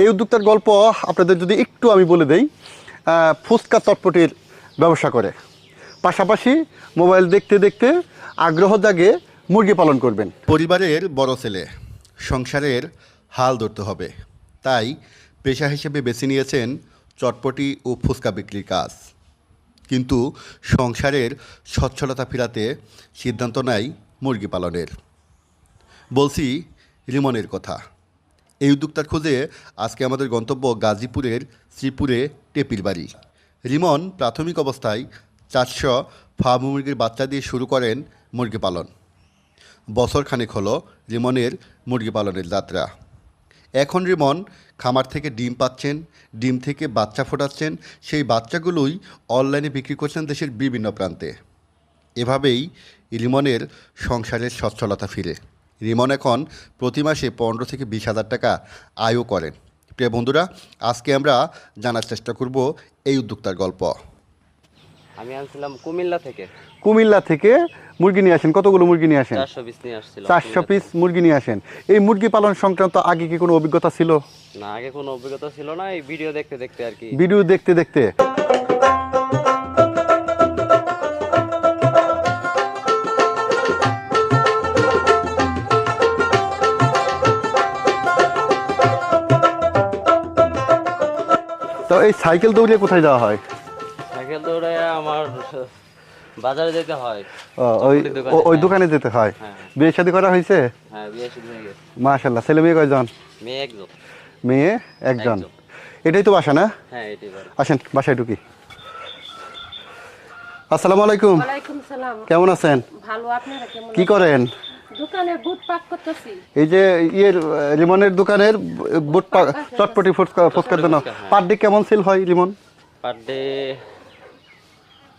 এই উদ্যোক্তার গল্প আপনাদের যদি একটু আমি বলে দেই ফুচকা চটপটির ব্যবসা করে। পাশাপাশি মোবাইল দেখতে দেখতে আগ্রহ জাগে মুরগি পালন করবেন। পরিবারের বড় ছেলে, সংসারের হাল ধরতে হবে। তাই পেশা হিসেবে বেছে নিয়েছেন চটপটি ও ফুচকা বিক্রির কাজ। কিন্তু সংসারের সচ্ছলতা ফেরাতে সিদ্ধান্ত নেয় মুরগি পালনের। বলছি রিমনের কথা। এই উদ্যোক্তার খোঁজে আজকে আমাদের গন্তব্য গাজীপুরের শ্রীপুরে টেপির বাড়ি। রিমন প্রাথমিক অবস্থায় চারশো ফার্ম মুরগির বাচ্চা দিয়ে শুরু করেন মুরগি পালন। বছর খানেক হলো রিমনের মুরগি পালনের যাত্রা। এখন রিমন খামার থেকে ডিম পাচ্ছেন, ডিম থেকে বাচ্চা ফোটাচ্ছেন, সেই বাচ্চাগুলোই অনলাইনে বিক্রি করছেন দেশের বিভিন্ন প্রান্তে। এভাবেই রিমনের সংসারের সচ্ছলতা ফিরে। রিমন এখন প্রতি মাসে পনেরো থেকে বিশ হাজার টাকা আয়ও করেন। প্রিয় বন্ধুরা আজকে আমরা জানার চেষ্টা করব এই উদ্যোক্তার গল্প। আমি আনছিলাম কুমিল্লা থেকে। কুমিল্লা থেকে মুরগি নিয়ে আসেন। কতগুলো মুরগি নিয়ে আসেন? চারশো পিস নিয়ে চারশো পিস মুরগি নিয়ে আসেন। এই মুরগি পালন সংক্রান্ত আগে কি কোনো অভিজ্ঞতা ছিল? না আগে কোনো অভিজ্ঞতা ছিল না এই ভিডিও দেখতে দেখতে আর কি। ভিডিও দেখতে দেখতে। তো এই সাইকেল দৌড়িয়ে কোথায় যাওয়া হয়? সাইকেল দৌড়ে আমার বাজারে যেতে হয়। ও, ওই দোকানে, ওই। দোকানে যেতে হয়? হ্যাঁ। বিয়ে শাদী করা হয়েছে? হ্যাঁ বিয়ে শুরু হয়ে গেছে। মাশাল্লাহ ছেলে মেয়ে কয়জন? মেয়ে একজন। মেয়ে একজন। এটাই তো বাসা না? হ্যাঁ আসেন বাসায় ঢুকি। আসসালামু আলাইকুম। কেমন আছেন? ভালো আপনারা কেমন কি করেন? দোকানে বুট পাক করতেছি। এই যে ইয়ের লিমনের দোকানের বুট চটপটি ফুচকা ফুচকার জন্য। হ্যাঁ। পার ডে কেমন সেল হয় লিমন? পার ডে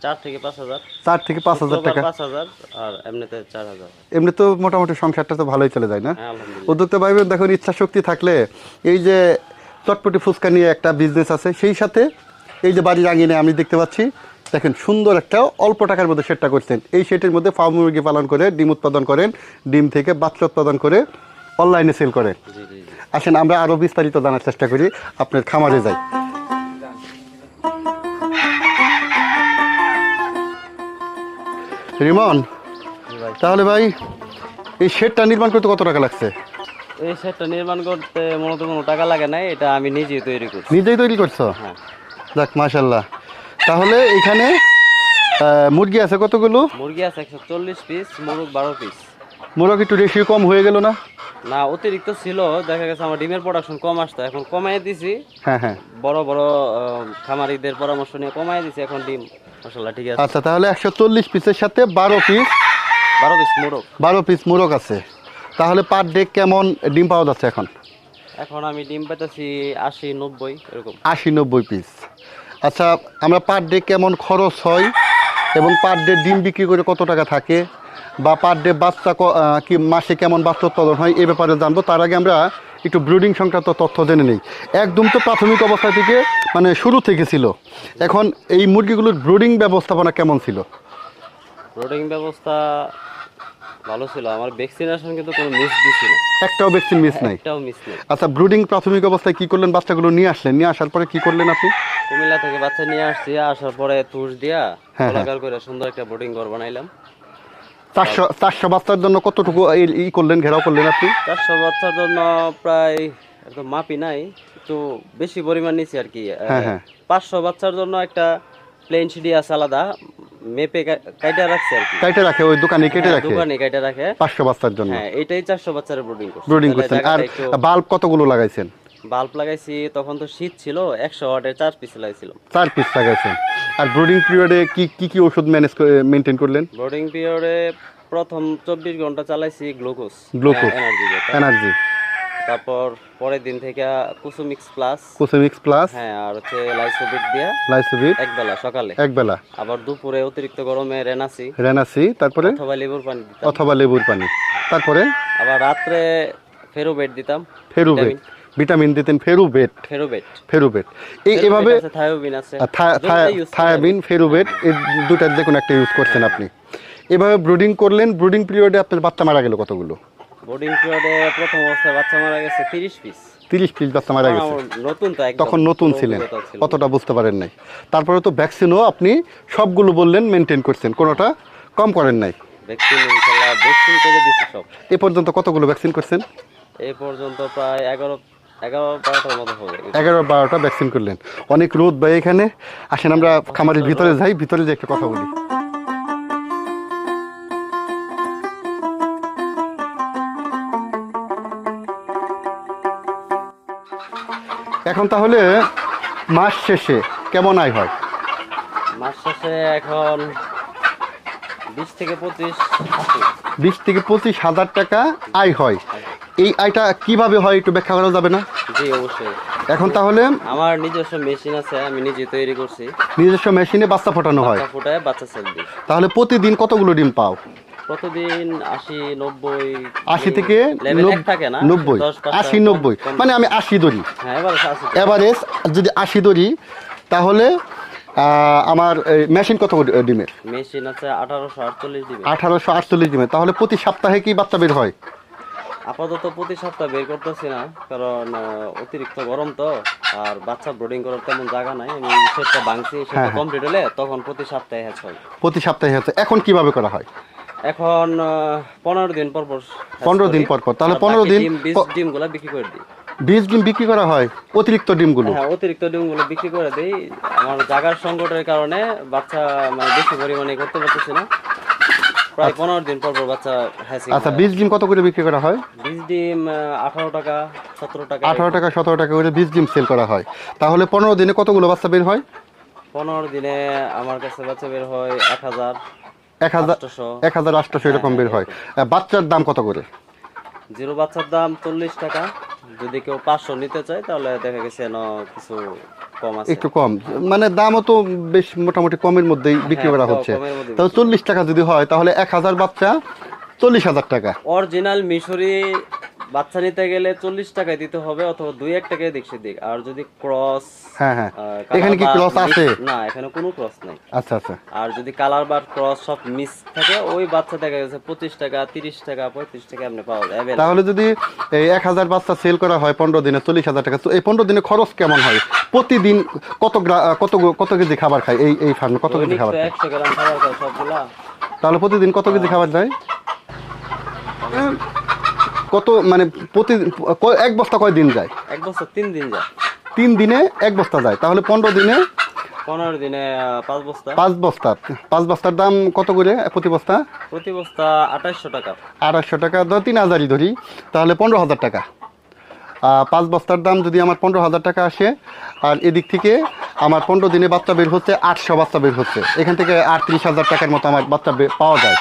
চার থেকে পাঁচ হাজার। চার থেকে পাঁচ হাজার টাকা। পাঁচ হাজার আর এমনিতে চার হাজার। এমনি তো মোটামুটি সংসারটা তো ভালোই চলে যায় না? হ্যাঁ আলহামদুলিল্লাহ। উদ্যোক্তা ভাইবেন দেখুন ইচ্ছা শক্তি থাকলে এই যে চটপটি ফুচকা নিয়ে একটা বিজনেস আছে সেই সাথে এই যে বাড়ির আঙিনে আমি দেখতে পাচ্ছি দেখেন সুন্দর একটা অল্প টাকার মধ্যে সেটটা করছেন। এই সেটের মধ্যে ফার্ম মুরগি পালন করে ডিম উৎপাদন করেন ডিম থেকে বাচ্চা উৎপাদন করে অনলাইনে সেল করেন। আসেন আমরা আরও বিস্তারিত জানার চেষ্টা করি। আপনার খামারে যাই। রিমন তাহলে ভাই এই শেডটা নির্মাণ করতে কত টাকা লাগছে? এই সেটটা নির্মাণ করতে মূলত কোনো টাকা লাগে নাই এটা আমি নিজেই তৈরি করছি। নিজেই তৈরি করছ? হ্যাঁ। যাক মাশাল্লাহ তাহলে এখানে মুরগি আছে কতগুলো? মুরগি আছে একশো চল্লিশ পিস মুরগ বারো পিস মুরগ একটু রেশিও কম হয়ে গেল না? না অতিরিক্ত ছিল দেখা গেছে আমার ডিমের প্রোডাকশন কম আসতো এখন কমাই দিছি। হ্যাঁ হ্যাঁ। বড় বড় খামারিদের পরামর্শ নিয়ে কমাই দিছি এখন ডিম মশলা ঠিক আছে। আচ্ছা তাহলে একশো চল্লিশ পিসের সাথে বারো পিস বারো পিস মুরগ। বারো পিস মুরগ আছে। তাহলে পার ডে কেমন ডিম পাওয়া যাচ্ছে এখন? এখন আমি ডিম পেতেছি আশি নব্বই এরকম। আশি নব্বই পিস আচ্ছা আমরা পার ডে কেমন খরচ হয় এবং পার ডে ডিম বিক্রি করে কত টাকা থাকে? বা পার ডে বাচ্চা ক- মাসে কেমন বাচ্চা উৎপাদন হয়? এই ব্যাপারে জানব। তার আগে আমরা একটু ব্রিডিং সংক্রান্ত তথ্য জেনে নিই। একদম তো প্রাথমিক অবস্থা থেকে মানে শুরু থেকে ছিল। এখন এই মুরগিগুলোর ব্রিডিং ব্যবস্থাপনা কেমন ছিল? ব্রোডিং ব্যবস্থা ভালো ছিল। আমার ভ্যাকসিনেশন কিন্তু কোনো মিস দিছি না। একটাও ভ্যাকসিন মিস নাই। একটাও মিস নেই। আচ্ছা ব্রিডিং প্রাথমিক অবস্থায় কি করলেন বাচ্চাগুলো নিয়ে আসলেন? নিয়ে আসার পরে কি করলেন আপনি? কুমিল্লা থেকে বাচ্চা নিয়ে আসছি আসার পরে তুষ দিয়া হ্যাঁ। গোলাকার করে সুন্দর একটা বোর্ডিং ঘর বানাইলাম। চারশো চারশো বাচ্চার জন্য কতটুকু ই করলেন ঘেরাও করলেন আপনি? চারশো বাচ্চার জন্য প্রায় একদম মাপি নাই একটু বেশি পরিমাণ নিছি আর কি। হ্যাঁ, হ্যাঁ। পাঁচশো বাচ্চার জন্য একটা প্লেন সিডি আছে আলাদা মেপে কাইটা রাখছে আর কি। কেটে রাখে ওই দোকানে কেটে হ্যাঁ, রাখে। দোকানে কাইটা রাখে। পাঁচশো বাচ্চার জন্য। হ্যাঁ এটাই চারশো বাচ্চার ব্রোডিং করছে। ব্রিডিং করছেন। আর বাল্ব কতগুলো লাগাইছেন? বাল্ব লাগাইছি তখন তো শীত ছিল একশো ওয়াটের চার পিস লাগাইছিলাম। চার পিস লাগাইছেন। আর ব্রিডিং পিরিয়ডে কি কি কি ওষুধ ম্যানেজ মেনটেন করলেন? ব্রোডিং পিরিয়ডে প্রথম চব্বিশ ঘণ্টা চালাইছি গ্লুকোজ গ্লুকোজ এনার্জি এনার্জি তারপর পরের দিন থেকে কুসুমিক্স প্লাস কোসেমিক্স প্লাস হ্যাঁ আর হচ্ছে লাইসোবিট দিয়া। লাইসোভিট এক বেলা সকালে। এক বেলা আবার দুপুরে অতিরিক্ত গরমে রেনাসি। রেনাসি তারপরে? অথবা লেবুর পানি দিতাম। অথবা লেবুর পানি। তারপরে? আবার রাত্রে ফেরোবেট দিতাম। ফেরুবেট। ভিটামিন। দিতেন ফেরুবেট। ফেরোবেট। ফেরুবেট। এই এভাবে থায়োবিন আছে। থায়াবিন ফেরুবেট এই দুটার যে কোনো একটা ইউজ করছেন আপনি। এভাবে ব্রিডিং করলেন ব্রুডিং পিরিয়ডে আপনার বাচ্চা মারা গেল কতগুলো? বোর্ডিং পিরিয়ডে প্রথম অবস্থায় বাচ্চা মারা গেছে তিরিশ পিস তিরিশ পিস বাচ্চা মারা গেছে। নতুন তো তখন নতুন ছিলেন অতটা বুঝতে পারেন নাই। তারপরে তো ভ্যাকসিনও আপনি সবগুলো বললেন মেনটেন করছেন কোনোটা কম করেন নাই। ভ্যাকসিন ভ্যাকসিন করে দিচ্ছি সব। এ পর্যন্ত কতগুলো ভ্যাকসিন করছেন? এই পর্যন্ত প্রায় এগারো এগারো বারোটা ভ্যাকসিন করলেন। অনেক রোদ ভাই এখানে। আসেন আমরা খামারের ভিতরে যাই ভিতরে যে একটা কথা বলি। এখন তাহলে মাস শেষে কেমন আয় হয়? মাস শেষে এখন বিশ থেকে পঁচিশ। বিশ থেকে পঁচিশ হাজার টাকা আয় হয়। এই আয়টা কীভাবে হয় একটু ব্যাখ্যা করা যাবে না? জি অবশ্যই। এখন তাহলে আমার নিজস্ব মেশিন আছে আমি নিজে তৈরি করছি। নিজস্ব মেশিনে বাচ্চা ফোটানো হয়। বাচ্চা ফুটায় বাচ্চা সেল দিই। তাহলে প্রতিদিন কতগুলো ডিম পাও? প্রতিদিন আশি নব্বই আশি থেকে থাকে না? নব্বই। আশি নব্বই। মানে আমি আশি ধরি। হ্যাঁ এভারেজ যদি আশি ধরি তাহলে আমার মেশিন কত ডিমের? মেশিন আছে আঠারোশো আটচল্লিশ দিবে আঠারোশো আটচল্লিশ ডিমের। তাহলে প্রতি সপ্তাহে কি বাচ্চা বের হয়? আপাতত প্রতি সপ্তাহ বের করতেছি না কারণ অতিরিক্ত গরম তো আর বাচ্চা ব্রোডিং করার তেমন জায়গা নাই। আমি সেটা ভাঙছি সেটা হ্যাঁ, হ্যাঁ। কমপ্লিট হলে তখন প্রতি সপ্তাহে হ্যাচ হয়। প্রতি সপ্তাহে হচ্ছে এখন কীভাবে করা হয়? এখন পনেরো দিন পর পর 15 দিন। পর পর। তাহলে 15 দিন ডিম বীজ ক- ডিমগুলা বিক্রি করে দিই। বীজ ডিম বিক্রি করা হয়? অতিরিক্ত ডিমগুলো? হ্যাঁ অতিরিক্ত ডিমগুলো বিক্রি করে দিই। আমার সংকটের কারণে বাচ্চা মানে বেশি পরিমাণে করতে পারতেছি না। প্রায় পনেরো দিন পর পর বাচ্চা আচ্ছা বীজ ডিম কত করে বিক্রি করা হয়? বীজ ডিম আঠারো টাকা সতেরো টাকা। আঠারো টাকা সতেরো টাকা করে বীজ ডিম সেল করা হয়। তাহলে পনেরো দিনে কতগুলো বাচ্চা বের হয়? পনেরো দিনে আমার কাছে বাচ্চা বের হয় এক হাজার। এক হাজার এক হাজার আটশোশো এরকম বের হয়। বাচ্চার দাম কত করে? জিরো বাচ্চার দাম চল্লিশ টাকা। যদি কেউ পাঁচশো নিতে চায় তাহলে দেখা গেছে কিছু কম আছে। একটু কম। মানে দামও তো বেশ মোটামুটি কমের মধ্যেই বিক্রি হ্যাঁ, করা হচ্ছে। তাহলে চল্লিশ টাকা যদি হয় তাহলে এক হাজার বাচ্চা চল্লিশ হাজার টাকা। অরিজিনাল মিশরি বাচ্চা নিতে গেলে চল্লিশ টাকায় দিতে হবে অথবা দুই এক টাকায় দেখছে দিক আর যদি ক্রস হ্যাঁ হ্যাঁ। এখানে কি ক্রস আছে? না এখানে কোনো ক্রস নাই। আচ্ছা আচ্ছা। আর যদি কালার বার ক্রস সব মিস থাকে ওই বাচ্চা দেখা গেছে পঁচিশ টাকা তিরিশ টাকা পঁয়ত্রিশ টাকা আপনি পাওয়া যায় তাহলে যদি এই এক হাজার বাচ্চা সেল করা হয় পনেরো দিনে চল্লিশ হাজার টাকা তো এই পনেরো দিনে খরচ কেমন হয়? প্রতিদিন কত কত কত কেজি খাবার খায় এই এই ফার্মে কত কেজি খাবার একশো গ্রাম খাবার খায় সবগুলা। তাহলে প্রতিদিন কত কেজি খাবার দেয়? কত মানে প্রতি এক বস্তা কয় দিন যায়? এক বস্তা তিন দিন যায়। তিন দিনে এক বস্তা যায়। তাহলে পনেরো দিনে? পনেরো দিনে পাঁচ বস্তা। পাঁচ বস্তা। পাঁচ বস্তার দাম কত করে প্রতি বস্তা? প্রতি বস্তা আঠাশশো টাকা। আড়াইশো টাকা ধর তিন হাজারই ধরি তাহলে পনেরো হাজার টাকা। পাঁচ বস্তার দাম যদি আমার পনেরো হাজার টাকা আসে আর এদিক থেকে আমার পনেরো দিনে বাচ্চা বের হচ্ছে আটশো বাচ্চা বের হচ্ছে। এখান থেকে আটত্রিশ হাজার টাকার মতো আমার বাচ্চা পাওয়া যায়।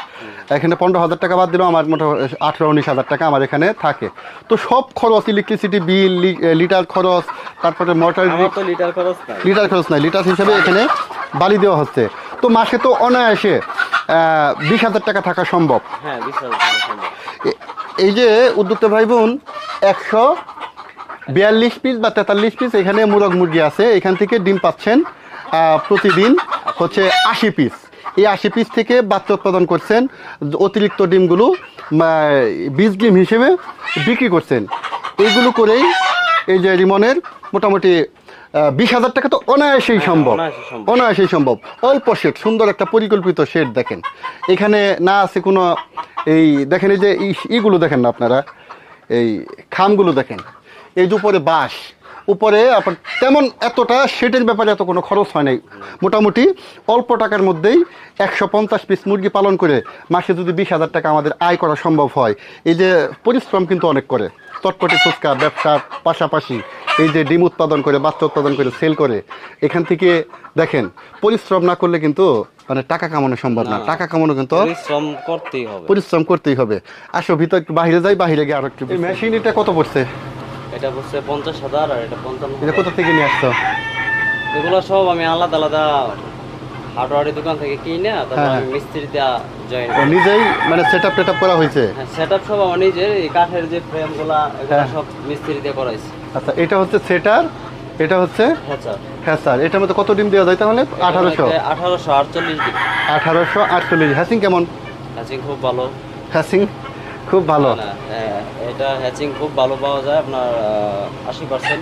এখানে পনেরো হাজার টাকা বাদ দিলেও আমার মোটামুটি আঠেরো উনিশ হাজার টাকা আমার এখানে থাকে। তো সব খরচ ইলেকট্রিসিটি বিল লিটার খরচ তারপরে মোটর লিটার খরচ লিটার খরচ নাই। লিটার হিসেবে এখানে বালি দেওয়া হচ্ছে। তো মাসে তো অনায়াসে বিশ হাজার টাকা থাকা সম্ভব। হ্যাঁ এই যে উদ্যোক্তা ভাই বোন একশো বিয়াল্লিশ পিস বা তেতাল্লিশ পিস এখানে মুরগ মুরগি আছে। এখান থেকে ডিম পাচ্ছেন প্রতিদিন হচ্ছে আশি পিস এই আশি পিস থেকে বাচ্চা উৎপাদন করছেন। অতিরিক্ত ডিমগুলো বীজ ডিম হিসেবে বিক্রি করছেন। এইগুলো করেই এই যে রিমনের মোটামুটি বিশ হাজার টাকা তো অনায়াসেই সম্ভব। অনায়াসেই সম্ভব। অল্প শেড সুন্দর একটা পরিকল্পিত শেড দেখেন। এখানে না আছে কোনো এই দেখেন এই যে ইগুলো দেখেন না আপনারা? এই খামগুলো দেখেন। এই যে উপরে বাঁশ উপরে আপনার তেমন এতটা শেডের ব্যাপারে এত কোনো খরচ হয় নাই। মোটামুটি অল্প টাকার মধ্যেই একশো পঞ্চাশ পিস মুরগি পালন করে মাসে যদি বিশ হাজার টাকা আমাদের আয় করা সম্ভব হয়। এই যে পরিশ্রম কিন্তু অনেক করে। চটপটি ফুচকা ব্যবসার পাশাপাশি এই যে ডিম উৎপাদন করে বাচ্চা উৎপাদন করে সেল করে এখান থেকে দেখেন পরিশ্রম না করলে কিন্তু মানে টাকা কামানো সম্ভব না। টাকা কামানো কিন্তু পরিশ্রম করতেই হবে। পরিশ্রম করতেই হবে। আসো ভিতর বাহিরে বাইরে যাই বাইরে গিয়ে আরও একটু মেশিন এটা কত পড়ছে? এটা হচ্ছে পঞ্চাশ হাজার আর এটা পঞ্চান্ন এটা কোথা থেকে নিয়ে আসছো? এগুলো সব আমি আলাদা আলাদা হার্ডওয়ারি দোকান থেকে কিনে তারপর হ্যাঁ, আমি মিস্ত্রিতে জয়েন নিজেই মানে সেট আপ টেট করা হয়েছে? হ্যাঁ সব আমার নিজের এই কাঠের যে ফ্রেমগুলা এগুলো হ্যাঁ। সব মিস্ত্রি দিয়ে করাইছি আচ্ছা এটা হচ্ছে সেটার এটা হচ্ছে হ্যাঁ স্যার হ্যাঁ এটার মধ্যে কত ডিম দেওয়া যায় তাহলে? আঠারোশো। আঠারোশো আটচল্লিশ আঠারোশো আটচল্লিশ। হ্যাসিং কেমন? ম্যাচিং খুব ভালো। হ্যাসিং খুব ভালো। হ্যাঁ, এটা হ্যাচিং খুব ভালো পাওয়া যায় আপনার আশি পার্সেন্ট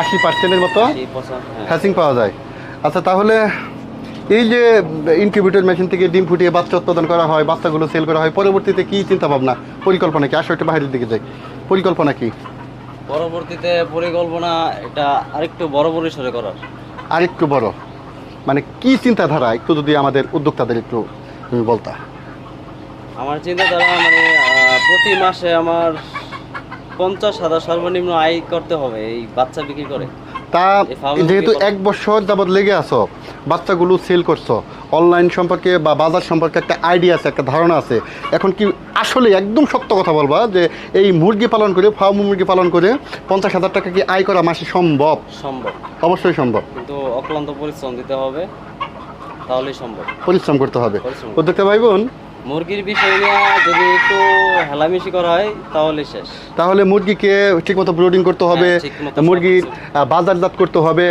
আশি পার্সেন্টের মতো? হ্যাঁ। হ্যাচিং পাওয়া যায়। আচ্ছা তাহলে এই যে ইনকিউবেটর মেশিন থেকে ডিম ফুটিয়ে বাচ্চা উৎপাদন করা হয় বাচ্চাগুলো সেল করা হয় পরবর্তীতে কি চিন্তা ভাবনা পরিকল্পনা কি? আসো একটু বাইরের দিকে যাই। পরিকল্পনা কি? পরবর্তীতে পরিকল্পনা এটা আরেকটু বড় পরিসরে করার। আর একটু বড়। মানে কি চিন্তাধারা? একটু যদি আমাদের উদ্যোক্তাদের একটু তুমি বলতা। আমার চিন্তাধারা মানে প্রতি মাসে আমার পঞ্চাশ হাজার সর্বনিম্ন আয় করতে হবে এই বাচ্চা বিক্রি করে। তা যেহেতু এক বছর যাবৎ লেগে আছো বাচ্চাগুলো সেল করছ অনলাইন সম্পর্কে বা বাজার সম্পর্কে একটা আইডিয়া আছে একটা ধারণা আছে। এখন কি আসলে একদম সত্য কথা বলবা যে এই মুরগি পালন করে ফার্ম মুরগি পালন করে পঞ্চাশ হাজার টাকা কি আয় করা মাসে সম্ভব? সম্ভব। অবশ্যই সম্ভব। কিন্তু অক্লান্ত পরিশ্রম দিতে হবে তাহলেই সম্ভব। পরিশ্রম করতে হবে। পরিশ্রম। উদ্যোক্তা ভাই বোন মুরগির বিষয় নিয়ে যদি একটু হেলামিশি করা হয় তাহলে শেষ। তাহলে মুরগিকে ঠিকমতো ব্রোডিং করতে হবে হ্যাঁ, ঠিকমতো মুরগির বাজারজাত করতে হবে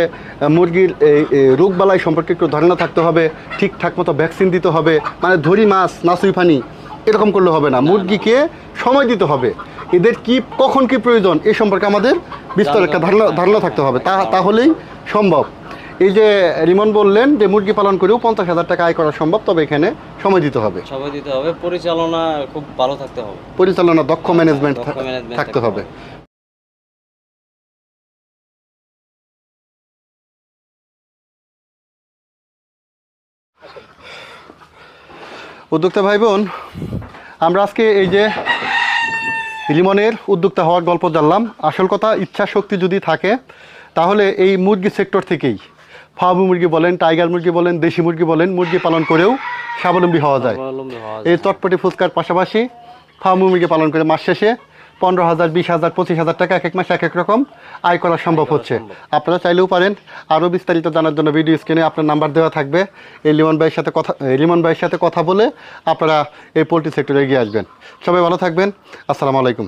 মুরগির এই এই রোগবালাই সম্পর্কে একটু ধারণা থাকতে হবে ঠিকঠাক মতো ভ্যাকসিন দিতে হবে মানে ধরি মাছ নাসুই ফানি এরকম করলে হবে না। মুরগিকে সময় দিতে হবে। এদের কি কখন কি প্রয়োজন এ সম্পর্কে আমাদের বিস্তর একটা ধারণা ধারণা থাকতে হবে। তা তাহলেই সম্ভব। এই যে রিমন বললেন যে মুরগি পালন করেও পঞ্চাশ হাজার টাকা আয় করা সম্ভব তবে এখানে সময় দিতে হবে। সবাই দিতে হবে। পরিচালনা খুব ভালো থাকতে হবে। পরিচালনা দক্ষ ম্যানেজমেন্ট থাকতে হবে। উদ্যোক্তা ভাই বোন আমরা আজকে এই যে লিমনের উদ্যোক্তা হওয়ার গল্প জানলাম। আসল কথা ইচ্ছা শক্তি যদি থাকে তাহলে এই মুরগি সেক্টর থেকেই ফার্ম মুরগি বলেন টাইগার মুরগি বলেন দেশি মুরগি বলেন মুরগি পালন করেও স্বাবলম্বী হওয়া যায়। এই চটপটি ফুচকার পাশাপাশি ফার্ম মুরগি পালন করে মাস শেষে পনেরো হাজার বিশ হাজার পঁচিশ হাজার টাকা এক এক মাসে এক এক রকম আয় করা সম্ভব হচ্ছে। আপনারা চাইলেও পারেন আরও বিস্তারিত জানার জন্য ভিডিও স্ক্রিনে আপনার নাম্বার দেওয়া থাকবে। এই লিমন ভাইয়ের সাথে কথা লিমন ভাইয়ের সাথে কথা বলে আপনারা এই পোলট্রি সেক্টরে এগিয়ে আসবেন। সবাই ভালো থাকবেন। আসসালামু আলাইকুম।